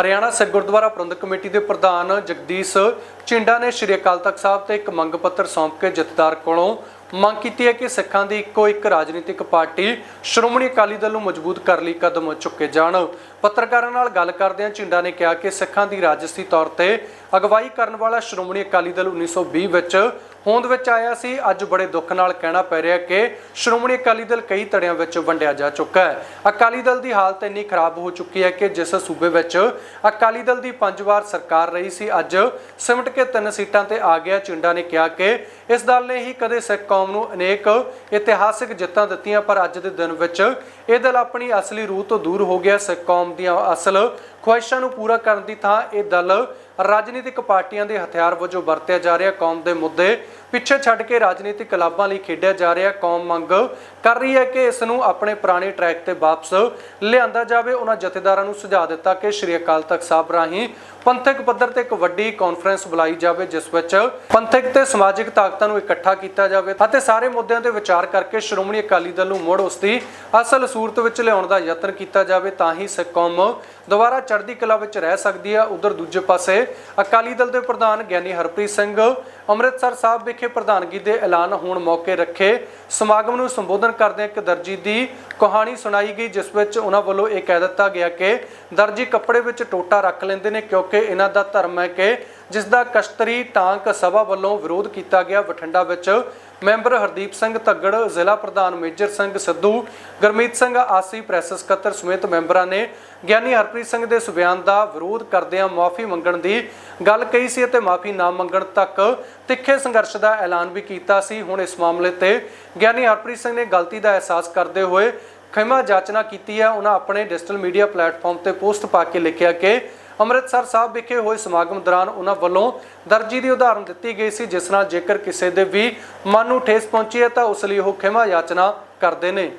Haryana Sikh Gurdwara Prabandhak committee ਦੇ ਪ੍ਰਧਾਨ ਜਗਦੀਸ਼ ਝਿੰਡਾ ਨੇ ਸ਼੍ਰੀ ਅਕਾਲ ਤਖਤ ਸਾਹਿਬ ਤੇ ਇੱਕ ਮੰਗ ਪੱਤਰ ਸੌਂਪ ਕੇ ਜਥੇਦਾਰ ਕੋਲੋਂ ਮੰਗ ਕੀਤੀ ਹੈ ਕਿ ਸਿੱਖਾਂ ਦੀ ਇੱਕੋ ਇੱਕ ਰਾਜਨੀਤਿਕ ਪਾਰਟੀ ਸ਼੍ਰੋਮਣੀ ਅਕਾਲੀ ਦਲ ਨੂੰ ਮਜ਼ਬੂਤ ਕਰਨ ਲਈ ਕਦਮ ਚੁੱਕੇ ਜਾਣ। ਪੱਤਰਕਾਰਾਂ ਨਾਲ ਗੱਲ ਕਰਦਿਆਂ ਝਿੰਡਾ ਨੇ ਕਿਹਾ ਕਿ ਸਿੱਖਾਂ ਦੀ ਰਾਜਸੀ ਤੌਰ ਤੇ ਅਗਵਾਈ ਕਰਨ ਵਾਲਾ ਸ਼੍ਰੋਮਣੀ ਅਕਾਲੀ ਦਲ 1920 ਵਿੱਚ ਹੋਂਦ ਵਿੱਚ ਆਇਆ ਸੀ। ਅੱਜ ਬੜੇ ਦੁੱਖ ਨਾਲ ਕਹਿਣਾ ਪੈ ਰਿਹਾ ਕਿ ਸ਼੍ਰੋਮਣੀ ਅਕਾਲੀ ਦਲ ਕਈ ਧੜਿਆਂ ਵਿੱਚ ਵੰਡਿਆ ਜਾ ਚੁੱਕਾ ਹੈ। ਅਕਾਲੀ ਦਲ ਦੀ ਹਾਲਤ ਇੰਨੀ ਖਰਾਬ ਹੋ ਚੁੱਕੀ ਹੈ ਕਿ ਜਿਸ ਸੂਬੇ ਵਿੱਚ ਅਕਾਲੀ ਦਲ ਦੀ ਪੰਜ ਵਾਰ ਸਰਕਾਰ ਰਹੀ ਸੀ, ਅੱਜ ਸਿਮਟ ਕੇ ਤਿੰਨ ਸੀਟਾਂ ਤੇ ਆ ਗਿਆ। ਚਿੰਡਾ ਨੇ ਕਿਹਾ ਕਿ ਇਸ ਦਲ ਨੇ ਹੀ ਕਦੇ ਸਿੱਖ ਕੌਮ ਨੂੰ ਅਨੇਕ ਇਤਿਹਾਸਿਕ ਜਿੱਤਾਂ ਦਿੱਤੀਆਂ, ਪਰ ਅੱਜ ਦੇ ਦਿਨ ਵਿੱਚ ਇਹ ਦਲ ਆਪਣੀ ਅਸਲੀ ਰੂਹ ਤੋਂ ਦੂਰ ਹੋ ਗਿਆ। ਸਿੱਖ ਕੌਮ ਦੀਆਂ ਅਸਲ ਖੁਆਇਸ਼ਾਂ ਨੂੰ ਪੂਰਾ ਕਰਨ ਦੀ ਥਾਂ ਇਹ ਦਲ ਰਾਜਨੀਤਿਕ ਪਾਰਟੀਆਂ ਦੇ ਹਥਿਆਰ ਵਜੋਂ ਵਰਤਿਆ ਜਾ ਰਿਹਾ। ਕੌਮ ਦੇ ਮੁੱਦੇ ਪਿੱਛੇ ਛੱਡ ਕੇ ਰਾਜਨੀਤਿਕ ਲਾਭਾਂ ਲਈ ਖੇਡਿਆ ਜਾ ਰਿਹਾ। ਕੌਮ ਮੰਗ ਕਰ ਰਹੀ ਹੈ ਕਿ ਇਸ ਨੂੰ ਆਪਣੇ ਪੁਰਾਣੇ ਟਰੈਕ ਤੇ ਵਾਪਸ ਲਿਆਂਦਾ ਜਾਵੇ। ਉਹਨਾਂ ਜਥੇਦਾਰਾਂ ਨੂੰ ਸੁਝਾਅ ਦਿੱਤਾ ਕਿ ਸ਼੍ਰੀ ਅਕਾਲ ਤਖਤ ਸਾਹਿਬ ਰਾਹੀਂ ਪੰਥਕ ਪੱਧਰ ਤੇ ਇੱਕ ਵੱਡੀ ਕਾਨਫਰੰਸ ਬੁਲਾਈ ਜਾਵੇ, ਜਿਸ ਵਿੱਚ ਪੰਥਕ ਤੇ ਸਮਾਜਿਕ ਤਾਕਤਾਂ ਨੂੰ ਇਕੱਠਾ ਕੀਤਾ ਜਾਵੇ ਅਤੇ ਸਾਰੇ ਮੁੱਦਿਆਂ ਤੇ ਵਿਚਾਰ ਕਰਕੇ ਸ਼੍ਰੋਮਣੀ ਅਕਾਲੀ ਦਲ ਨੂੰ ਮੁੜ ਉਸ ਦੀ ਅਸਲ ਸੂਰਤ ਵਿੱਚ ਲਿਆਉਣ ਦਾ ਯਤਨ ਕੀਤਾ ਜਾਵੇ। ਤਾਂ ਹੀ ਸਿੱਖ ਕੌਮ ਦੁਬਾਰਾ ਚੜ੍ਹਦੀ ਕਲਾ ਵਿੱਚ ਰਹਿ ਸਕਦੀ ਹੈ। ਉਧਰ ਦੂਜੇ ਪਾਸੇ ਅਕਾਲੀ ਦਲ ਦੇ ਪ੍ਰਧਾਨ ਗਿਆਨੀ ਹਰਪ੍ਰੀਤ ਸਿੰਘ ਅੰਮ੍ਰਿਤਸਰ ਸਾਹਿਬ ਵਿਖੇ ਪ੍ਰਧਾਨਗੀ ਦੇ ਐਲਾਨ ਹੋਣ ਮੌਕੇ ਰੱਖੇ ਸਮਾਗਮ ਨੂੰ ਸੰਬੋਧਨ ਕਰਦਿਆਂ ਇੱਕ ਦਰਜੀ ਦੀ ਕਹਾਣੀ ਸੁਣਾਈ ਗਈ, ਜਿਸ ਵਿੱਚ ਉਹਨਾਂ ਵੱਲੋਂ ਇਹ ਕਹਿ ਦਿੱਤਾ ਗਿਆ ਕਿ ਦਰਜੀ ਕੱਪੜੇ ਵਿੱਚ ਟੋਟਾ ਰੱਖ ਲੈਂਦੇ ਨੇ ਕਿਉਂਕਿ ਇਹਨਾਂ ਦਾ ਧਰਮ ਹੈ ਕਿ ਜਿਸ ਦਾ ਕਸ਼ਤਰੀ ਟਾਂਕ ਸਭਾ ਵੱਲੋਂ ਵਿਰੋਧ ਕੀਤਾ ਗਿਆ। ਬਠਿੰਡਾ ਵਿੱਚ ਮੈਂਬਰ ਹਰਦੀਪ ਸਿੰਘ ਧੱਗੜ ਜ਼ਿਲ੍ਹਾ ਪ੍ਰਧਾਨ ਮੇਜਰ ਸਿੰਘ ਸਿੱਧੂ, ਗਰਮੀਤ ਸਿੰਘ ਆਸੀ, ਪ੍ਰੈਸ ਸਕੱਤਰ ਸਮੇਤ ਮੈਂਬਰਾਂ ਨੇ ਗਿਆਨੀ ਹਰਪ੍ਰੀਤ ਸਿੰਘ ਦੇ ਇਸ ਬਿਆਨ ਦਾ ਵਿਰੋਧ ਕਰਦਿਆਂ ਮਾਫੀ ਮੰਗਣ ਦੀ ਗੱਲ ਕਹੀ ਸੀ ਅਤੇ ਮਾਫੀ ਨਾ ਮੰਗਣ ਤੱਕ ਤਿੱਖੇ ਸੰਘਰਸ਼ ਦਾ ਐਲਾਨ ਵੀ ਕੀਤਾ ਸੀ। ਹੁਣ ਇਸ ਮਾਮਲੇ ਤੇ ਗਿਆਨੀ ਹਰਪ੍ਰੀਤ ਸਿੰਘ ਨੇ ਗਲਤੀ ਦਾ ਅਹਿਸਾਸ ਕਰਦੇ ਹੋਏ ਖਿਮਾ ਜਾਚਨਾ ਕੀਤੀ ਹੈ। ਉਹਨਾਂ ਆਪਣੇ ਡਿਜੀਟਲ ਮੀਡੀਆ ਪਲੇਟਫਾਰਮ ਤੇ ਪੋਸਟ ਪਾ ਕੇ ਲਿਖਿਆ ਕਿ ਅੰਮ੍ਰਿਤਸਰ ਸਾਹਿਬ ਵਿਖੇ ਹੋਏ ਸਮਾਗਮ ਦੌਰਾਨ ਉਹਨਾਂ ਵੱਲੋਂ ਦਰਜੀ ਦੀ ਉਦਾਹਰਨ ਦਿੱਤੀ ਗਈ ਸੀ, ਜਿਸ ਨਾਲ ਜੇਕਰ ਕਿਸੇ ਦੇ ਵੀ ਮਨ ਨੂੰ ਠੇਸ ਪਹੁੰਚੀ ਹੈ ਤਾਂ ਉਸ ਲਈ ਉਹ ਖਿਮਾ ਯਾਚਨਾ ਕਰਦੇ ਨੇ।